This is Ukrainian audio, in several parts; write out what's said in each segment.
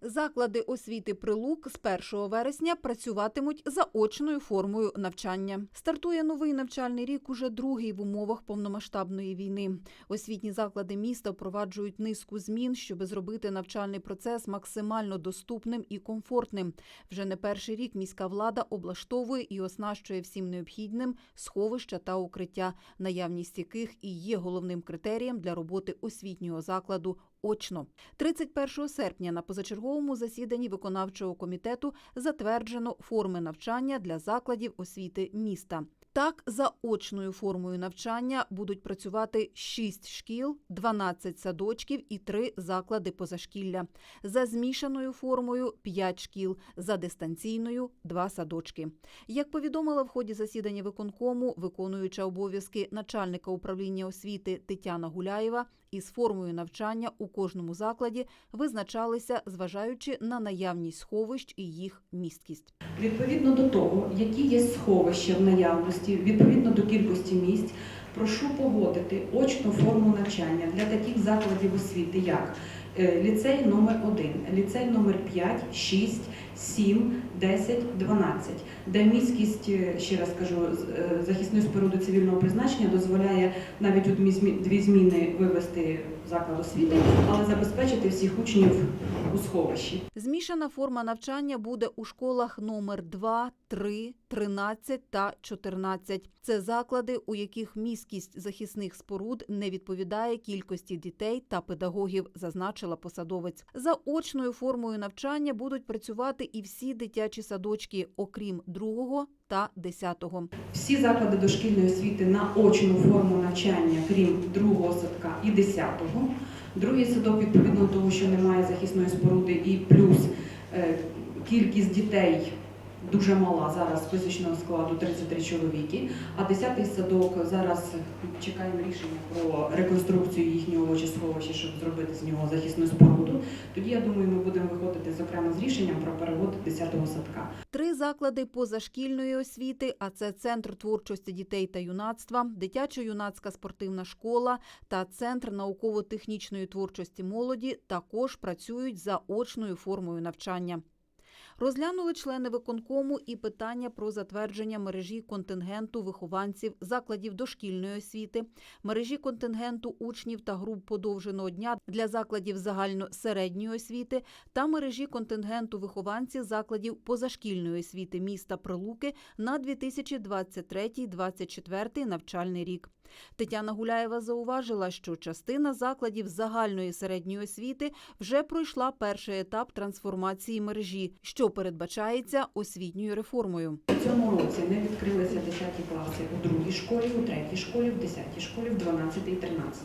Заклади освіти Прилук з 1 вересня працюватимуть за очною формою навчання. Стартує новий навчальний рік уже другий в умовах повномасштабної війни. Освітні заклади міста впроваджують низку змін, щоб зробити навчальний процес максимально доступним і комфортним. Вже не перший рік міська влада облаштовує і оснащує всім необхідним сховища та укриття, наявність яких і є головним критерієм для роботи освітнього закладу очно. 31 серпня на позачерговому засіданні виконавчого комітету затверджено форми навчання для закладів освіти міста. Так, за очною формою навчання будуть працювати 6 шкіл, 12 садочків і 3 заклади позашкілля. За змішаною формою 5 шкіл, за дистанційною 2 садочки. Як повідомила в ході засідання виконкому, виконуюча обов'язки начальника управління освіти Тетяна Гуляєва, із формою навчання у кожному закладі визначалися, зважаючи на наявність сховищ і їх місткість. Відповідно до того, які є сховища в наявності, відповідно до кількості місць, прошу погодити очну форму навчання для таких закладів освіти, як е, ліцей номер 1 ліцей номер 5, 6, 7, 10, 12, де міськість, ще раз кажу, е, захисної споруди цивільного призначення дозволяє навіть у дві зміни вивести заклад освіти, але забезпечити всіх учнів у сховищі. Змішана форма навчання буде у школах номер 2, 3, 13 та 14. Це заклади, у яких міськість захисних споруд не відповідає кількості дітей та педагогів, зазначила посадовець. За очною формою навчання будуть працювати і всі дитячі садочки, окрім другого та десятого. Всі заклади дошкільної освіти на очну форму навчання, крім другого садка і десятого. Другий садок, відповідно до того, що немає захисної споруди, і плюс е, кількість дітей дуже мала зараз фізичного складу 33 чоловіки. А десятий садок зараз чекаємо рішення про реконструкцію їхнього очисховища, щоб зробити з нього захисну споруду. Тоді я думаю, ми будемо виходити зокрема з рішенням про перевод 10-го садка. Три заклади позашкільної освіти, а це Центр творчості дітей та юнацтва, дитячо-юнацька спортивна школа та Центр науково-технічної творчості молоді також працюють за очною формою навчання. Розглянули члени виконкому і питання про затвердження мережі контингенту вихованців закладів дошкільної освіти, мережі контингенту учнів та груп подовженого дня для закладів загально-середньої освіти та мережі контингенту вихованців закладів позашкільної освіти міста Прилуки на 2023-2024 навчальний рік. Тетяна Гуляєва зауважила, що частина закладів загальної середньої освіти вже пройшла перший етап трансформації мережі, що передбачається освітньою реформою. У цьому році не відкрилися 10 класи у другій школі, у третій школі, в 10 школі, в 12 і 13.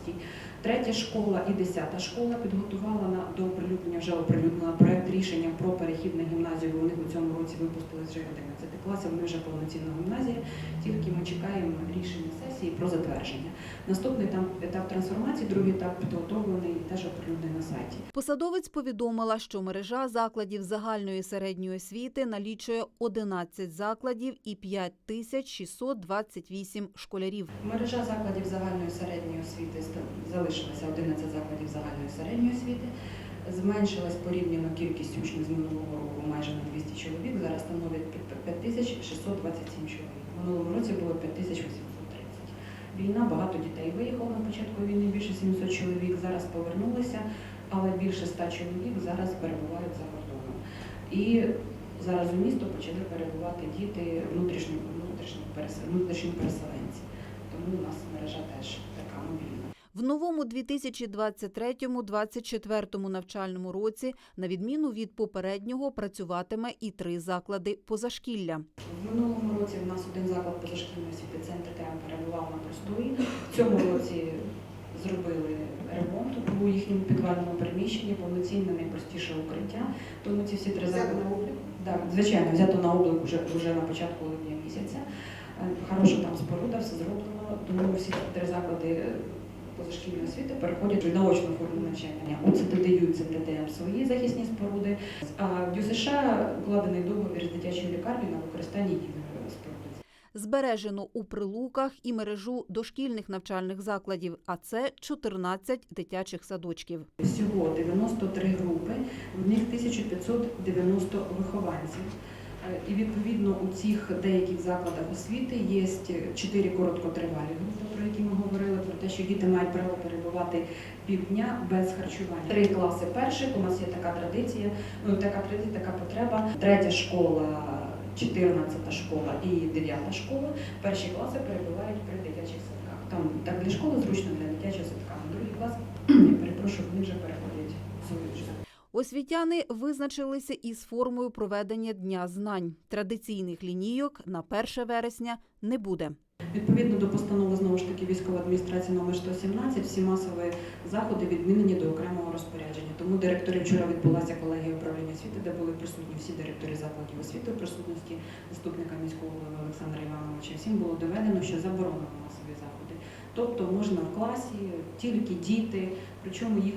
Третя школа і 10 школа підготувала на до оприлюднення, вже оприлюднила проект рішення про перехід на гімназію. Них у цьому році випустили вже 11 класів, вони вже повноцінна гімназія. Тільки ми чекаємо рішення сесії про затвердження. Наступний там етап трансформації, другий етап підготовлений теж оприлюднений на сайті. Посадовець повідомила, що мережа закладів загальної середньої освіти налічує 11 закладів і 5628 школярів. Мережа закладів загальної середньої освіти ста- залишилася 11 закладів загальної середньої освіти. Зменшилась порівняно кількість учнів з минулого року майже на 200 чоловік. Зараз становить 5627 чоловік. В минулому році було 5830. Війна, багато дітей виїхало на початку війни, більше 700 чоловік. Зараз повернулися, але більше 100 чоловік зараз перебувають за кордоном. І зараз у місто почали перебувати діти внутрішньо, внутрішньо, пересел- внутрішні переселенці. Тому у нас мережа теж така мобільна. В новому 2023-2024 навчальному році, на відміну від попереднього, працюватиме і три заклади позашкілля. В минулому році у нас один заклад позашкільної освіти центр ТЕМ перебував на простої. В цьому році зробили ремонт у їхньому підвальному приміщенні, повноцінне найпростіше укриття. Тому ці всі три заклади Так, звичайно, взято на облік вже, вже на початку липня місяця. Е, Хороша там споруда, все зроблено. Тому всі три заклади позашкільної освіти переходять в наочну форму навчання. У ЦТДЮ і ЦТТМ свої захисні споруди. А в ДЮСШ укладений договір з дитячою лікарнею на використання їх споруди. Збережено у прилуках і мережу дошкільних навчальних закладів, а це 14 дитячих садочків. Всього 93 групи, в них 1590 вихованців. Е, І відповідно у цих деяких закладах освіти є 4 короткотривалі групи, про які ми говорили, про те, що діти мають право перебувати півдня без харчування. Три класи перших, у нас є така традиція, ну така традиція, така потреба. Третя школа, 14 школа і 9 школа. Перші класи перебувають при дитячих садках. Там так для школи зручно, для дитячого садка. На другий клас, перепрошую, вони вже переходять свою Освітяни визначилися із формою проведення Дня знань. Традиційних лінійок на 1 вересня не буде. Відповідно до постанови знову ж таки військової адміністрації номер 117, всі масові заходи відмінені до окремого розпорядження. Тому директори вчора відбулася колегія управління освіти, де були присутні всі директори закладів освіти в присутності заступника міського голови Олександра Івановича. Всім було доведено, що заборонено масові заходи. Тобто можна в класі тільки діти, причому їх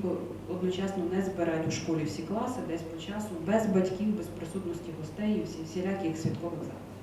одночасно не збирають у школі всі класи, десь по часу, без батьків, без присутності гостей і всі всіляких святкових заходів.